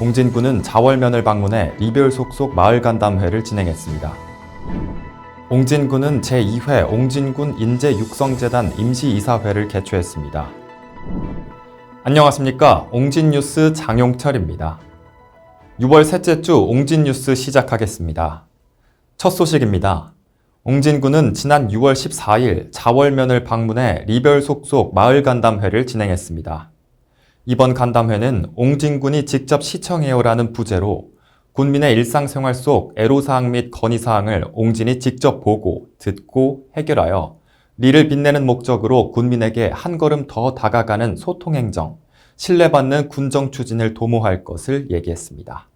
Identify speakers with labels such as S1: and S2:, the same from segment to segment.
S1: 옹진군은 자월면을 방문해 리별 속속 마을 간담회를 진행했습니다. 옹진군은 제2회 옹진군 인재 육성재단 임시 이사회를 개최했습니다. 안녕하십니까. 옹진뉴스 장용철입니다. 6월 셋째 주 옹진뉴스 시작하겠습니다. 첫 소식입니다. 옹진군은 지난 6월 14일 자월면을 방문해 리별 속속 마을 간담회를 진행했습니다. 이번 간담회는 옹진군이 직접 시청해요라는 부제로 군민의 일상생활 속 애로사항 및 건의사항을 옹진이 직접 보고, 듣고, 해결하여 리를 빛내는 목적으로 군민에게 한 걸음 더 다가가는 소통행정, 신뢰받는 군정 추진을 도모할 것을 얘기했습니다.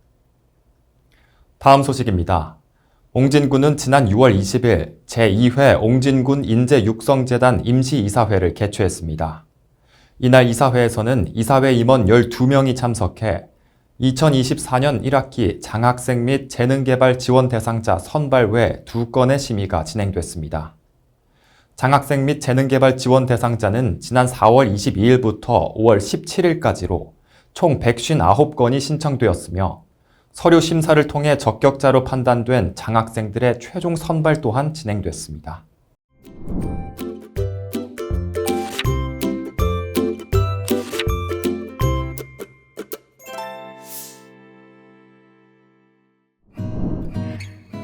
S1: 다음 소식입니다. 옹진군은 지난 6월 20일 제2회 옹진군 인재 육성재단 임시이사회를 개최했습니다. 이날 이사회에서는 이사회 임원 12명이 참석해 2024년 1학기 장학생 및 재능개발 지원 대상자 선발 외 두 건의 심의가 진행됐습니다. 장학생 및 재능개발 지원 대상자는 지난 4월 22일부터 5월 17일까지로 총 159건이 신청되었으며 서류 심사를 통해 적격자로 판단된 장학생들의 최종 선발 또한 진행됐습니다.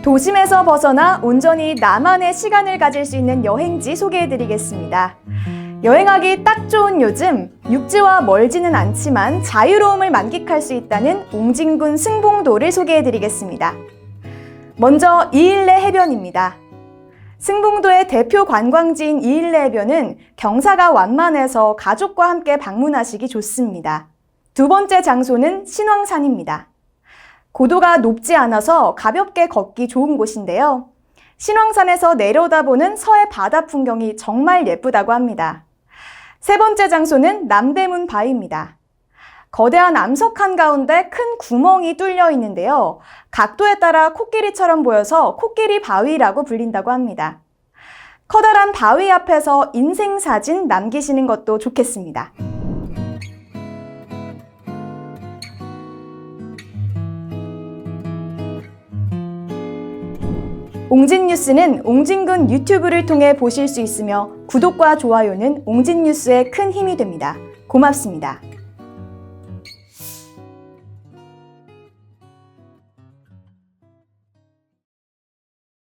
S2: 도심에서 벗어나 온전히 나만의 시간을 가질 수 있는 여행지 소개해드리겠습니다. 여행하기 딱 좋은 요즘, 육지와 멀지는 않지만 자유로움을 만끽할 수 있다는 옹진군 승봉도를 소개해드리겠습니다. 먼저 이일레 해변입니다. 승봉도의 대표 관광지인 이일레 해변은 경사가 완만해서 가족과 함께 방문하시기 좋습니다. 두 번째 장소는 신왕산입니다. 고도가 높지 않아서 가볍게 걷기 좋은 곳인데요. 신왕산에서 내려다보는 서해 바다 풍경이 정말 예쁘다고 합니다. 세 번째 장소는 남대문 바위입니다. 거대한 암석 한가운데 큰 구멍이 뚫려 있는데요. 각도에 따라 코끼리처럼 보여서 코끼리 바위라고 불린다고 합니다. 커다란 바위 앞에서 인생 사진 남기시는 것도 좋겠습니다. 옹진 뉴스는 옹진군 유튜브를 통해 보실 수 있으며 구독과 좋아요는 옹진 뉴스에 큰 힘이 됩니다. 고맙습니다.